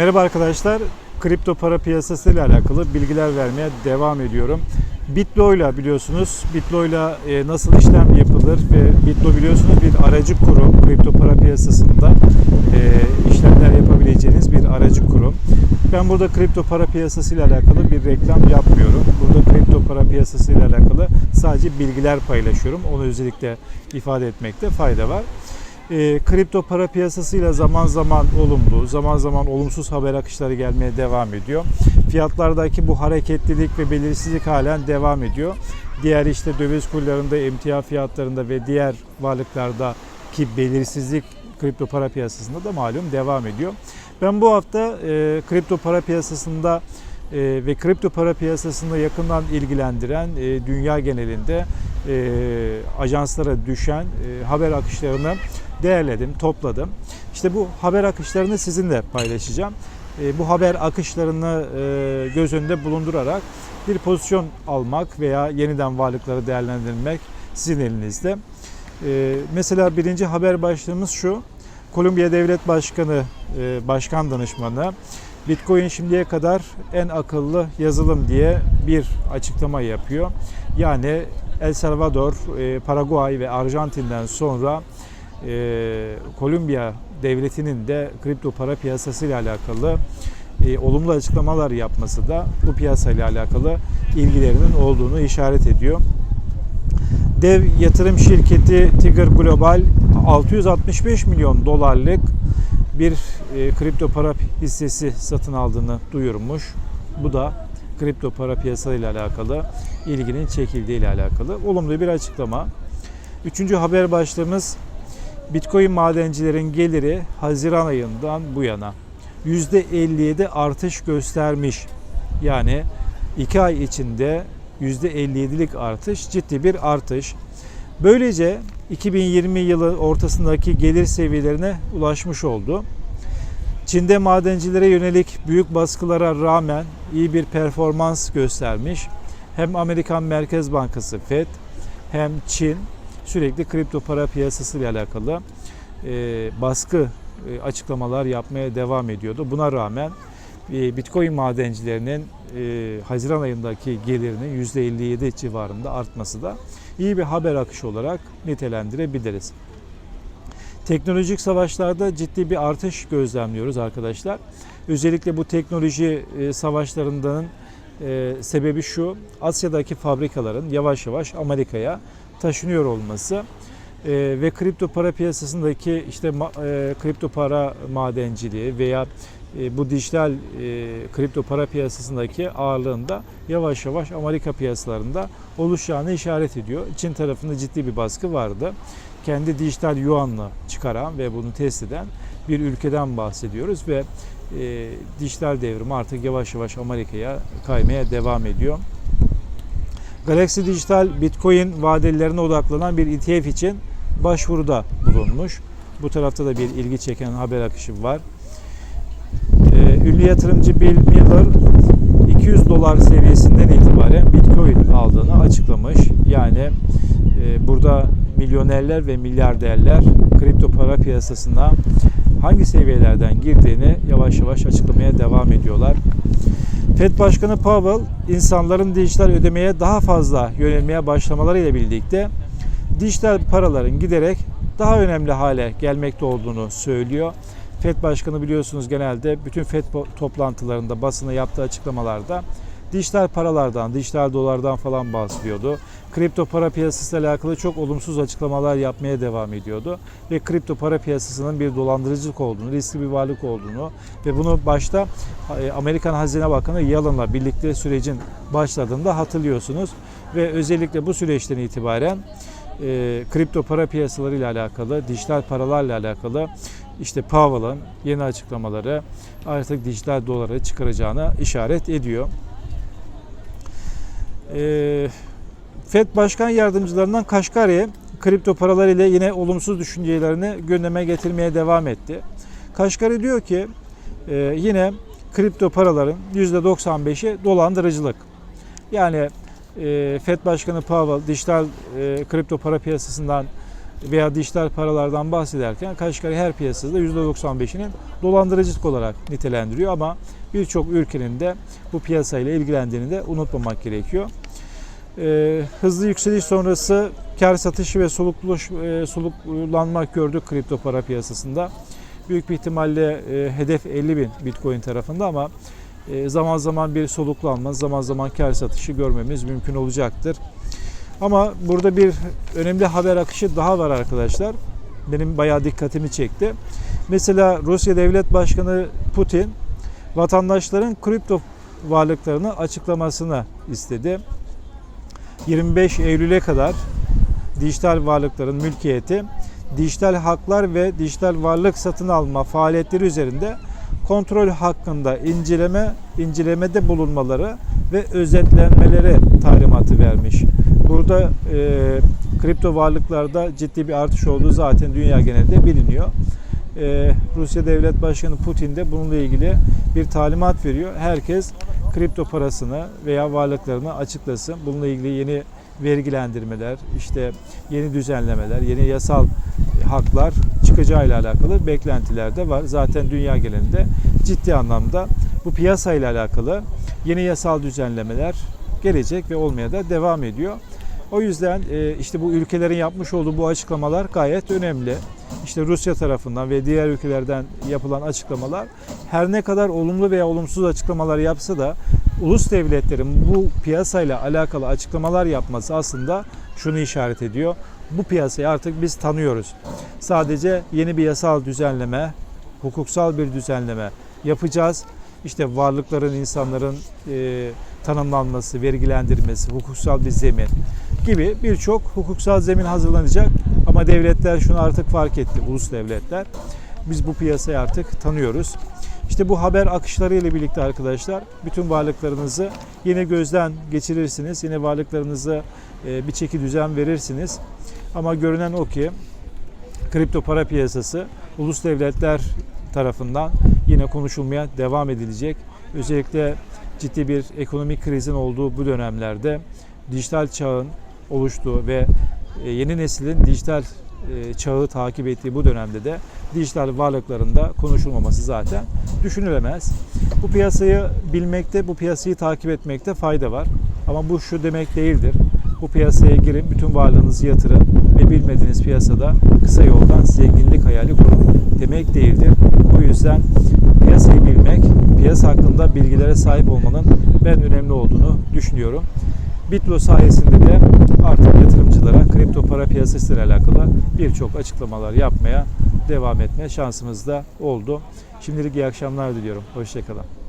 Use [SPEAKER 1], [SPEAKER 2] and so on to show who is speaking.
[SPEAKER 1] Merhaba arkadaşlar. Kripto para piyasası ile alakalı bilgiler vermeye devam ediyorum. Bitlo ile biliyorsunuz Bitlo ile e, nasıl işlem yapılır ve Bitlo biliyorsunuz bir aracı kurum kripto para piyasasında e, işlemler yapabileceğiniz bir aracı kurum. Ben burada kripto para piyasası ile alakalı bir reklam yapmıyorum. Burada kripto para piyasası ile alakalı sadece bilgiler paylaşıyorum. Onu özellikle ifade etmekte fayda var. E, kripto para piyasasıyla zaman zaman olumlu, zaman zaman olumsuz haber akışları gelmeye devam ediyor. Fiyatlardaki bu hareketlilik ve belirsizlik halen devam ediyor. Diğer işte döviz kurlarında, emtia fiyatlarında ve diğer varlıklardaki belirsizlik kripto para piyasasında da malum devam ediyor. Ben bu hafta e, kripto para piyasasında e, ve kripto para piyasasında yakından ilgilendiren e, dünya genelinde e, ajanslara düşen e, haber akışlarını değerledim, topladım. İşte bu haber akışlarını sizinle paylaşacağım. E, bu haber akışlarını e, göz önünde bulundurarak bir pozisyon almak veya yeniden varlıkları değerlendirmek sizin elinizde. E, mesela birinci haber başlığımız şu. Kolombiya Devlet Başkanı, Başkan Danışmanı Bitcoin şimdiye kadar en akıllı yazılım diye bir açıklama yapıyor. Yani El Salvador, Paraguay ve Arjantin'den sonra e, Kolombiya devletinin de kripto para piyasası ile alakalı e, olumlu açıklamalar yapması da bu piyasa ile alakalı ilgilerinin olduğunu işaret ediyor. Dev yatırım şirketi Tiger Global 665 milyon dolarlık bir e, kripto para hissesi satın aldığını duyurmuş. Bu da kripto para piyasası ile alakalı ilginin çekildiği ile alakalı olumlu bir açıklama. Üçüncü haber başlığımız Bitcoin madencilerin geliri Haziran ayından bu yana %57 artış göstermiş. Yani 2 ay içinde %57'lik artış ciddi bir artış. Böylece 2020 yılı ortasındaki gelir seviyelerine ulaşmış oldu. Çin'de madencilere yönelik büyük baskılara rağmen iyi bir performans göstermiş. Hem Amerikan Merkez Bankası Fed hem Çin sürekli kripto para piyasası ile alakalı e, baskı e, açıklamalar yapmaya devam ediyordu. Buna rağmen e, Bitcoin madencilerinin e, Haziran ayındaki gelirinin %57 civarında artması da iyi bir haber akışı olarak nitelendirebiliriz. Teknolojik savaşlarda ciddi bir artış gözlemliyoruz arkadaşlar. Özellikle bu teknoloji e, savaşlarından e, sebebi şu, Asya'daki fabrikaların yavaş yavaş Amerika'ya taşınıyor olması e, ve kripto para piyasasındaki işte ma- e, kripto para madenciliği veya e, bu dijital e, kripto para piyasasındaki ağırlığında yavaş yavaş Amerika piyasalarında oluşacağını işaret ediyor. Çin tarafında ciddi bir baskı vardı. Kendi dijital yuanla çıkaran ve bunu test eden bir ülkeden bahsediyoruz ve e, dijital devrim artık yavaş yavaş Amerika'ya kaymaya devam ediyor. Galaxy Digital Bitcoin vadelilerine odaklanan bir ETF için başvuruda bulunmuş. Bu tarafta da bir ilgi çeken haber akışı var. Ee, ünlü yatırımcı Bill Miller 200 dolar seviyesinden itibaren Bitcoin aldığını açıklamış. Yani e, burada milyonerler ve milyarderler kripto para piyasasına hangi seviyelerden girdiğini yavaş yavaş açıklamaya devam ediyorlar. FED Başkanı Powell insanların dijital ödemeye daha fazla yönelmeye başlamalarıyla birlikte dijital paraların giderek daha önemli hale gelmekte olduğunu söylüyor. FED Başkanı biliyorsunuz genelde bütün FED toplantılarında basına yaptığı açıklamalarda dijital paralardan, dijital dolardan falan bahsediyordu. Kripto para piyasası ile alakalı çok olumsuz açıklamalar yapmaya devam ediyordu. Ve kripto para piyasasının bir dolandırıcılık olduğunu, riskli bir varlık olduğunu ve bunu başta e, Amerikan Hazine Bakanı Yellen'la birlikte sürecin başladığında hatırlıyorsunuz. Ve özellikle bu süreçten itibaren e, kripto para piyasaları ile alakalı, dijital paralarla alakalı işte Powell'ın yeni açıklamaları artık dijital doları çıkaracağına işaret ediyor. E, FED Başkan Yardımcılarından Kaşkari kripto paralar ile yine olumsuz düşüncelerini gündeme getirmeye devam etti. Kaşkari diyor ki e, yine kripto paraların %95'i dolandırıcılık. Yani e, FED Başkanı Powell dijital e, kripto para piyasasından veya dijital paralardan bahsederken Kaşkari her piyasada %95'ini dolandırıcılık olarak nitelendiriyor ama birçok ülkenin de bu piyasayla ilgilendiğini de unutmamak gerekiyor. Ee, hızlı yükseliş sonrası kar satışı ve solukluş, e, soluklanmak gördük kripto para piyasasında. Büyük bir ihtimalle e, hedef 50 bin Bitcoin tarafında ama e, zaman zaman bir soluklanma, zaman zaman kar satışı görmemiz mümkün olacaktır. Ama burada bir önemli haber akışı daha var arkadaşlar. Benim bayağı dikkatimi çekti. Mesela Rusya Devlet Başkanı Putin vatandaşların kripto varlıklarını açıklamasını istedi. 25 Eylül'e kadar dijital varlıkların mülkiyeti, dijital haklar ve dijital varlık satın alma faaliyetleri üzerinde kontrol hakkında inceleme incelemede bulunmaları ve özetlenmeleri talimatı vermiş. Burada e, kripto varlıklarda ciddi bir artış olduğu zaten dünya genelinde biliniyor. E, Rusya Devlet Başkanı Putin de bununla ilgili bir talimat veriyor. Herkes kripto parasını veya varlıklarını açıklasın. Bununla ilgili yeni vergilendirmeler, işte yeni düzenlemeler, yeni yasal haklar çıkacağıyla alakalı beklentiler de var. Zaten dünya genelinde ciddi anlamda bu piyasayla alakalı yeni yasal düzenlemeler gelecek ve olmaya da devam ediyor. O yüzden e, işte bu ülkelerin yapmış olduğu bu açıklamalar gayet önemli. İşte Rusya tarafından ve diğer ülkelerden yapılan açıklamalar her ne kadar olumlu veya olumsuz açıklamalar yapsa da ulus devletlerin bu piyasayla alakalı açıklamalar yapması aslında şunu işaret ediyor. Bu piyasayı artık biz tanıyoruz. Sadece yeni bir yasal düzenleme, hukuksal bir düzenleme yapacağız. İşte varlıkların, insanların e, tanımlanması, vergilendirmesi, hukuksal bir zemin gibi birçok hukuksal zemin hazırlanacak. Ama devletler şunu artık fark etti, ulus devletler. Biz bu piyasayı artık tanıyoruz. İşte bu haber akışları ile birlikte arkadaşlar bütün varlıklarınızı yine gözden geçirirsiniz. Yine varlıklarınızı e, bir çeki düzen verirsiniz. Ama görünen o ki kripto para piyasası ulus devletler tarafından yine konuşulmaya devam edilecek. Özellikle ciddi bir ekonomik krizin olduğu bu dönemlerde dijital çağın oluştuğu ve e, yeni neslin dijital e, çağı takip ettiği bu dönemde de dijital varlıklarında konuşulmaması zaten düşünülemez. Bu piyasayı bilmekte, bu piyasayı takip etmekte fayda var. Ama bu şu demek değildir. Bu piyasaya girin, bütün varlığınızı yatırın ve bilmediğiniz piyasada kısa yoldan zenginlik hayali kurun demek değildir. O yüzden piyasayı bilmek, piyasa hakkında bilgilere sahip olmanın ben önemli olduğunu düşünüyorum. Bitlo sayesinde de artık yatırımcılara kripto para piyasası ile alakalı birçok açıklamalar yapmaya devam etme şansımız da oldu. Şimdilik iyi akşamlar diliyorum. Hoşçakalın.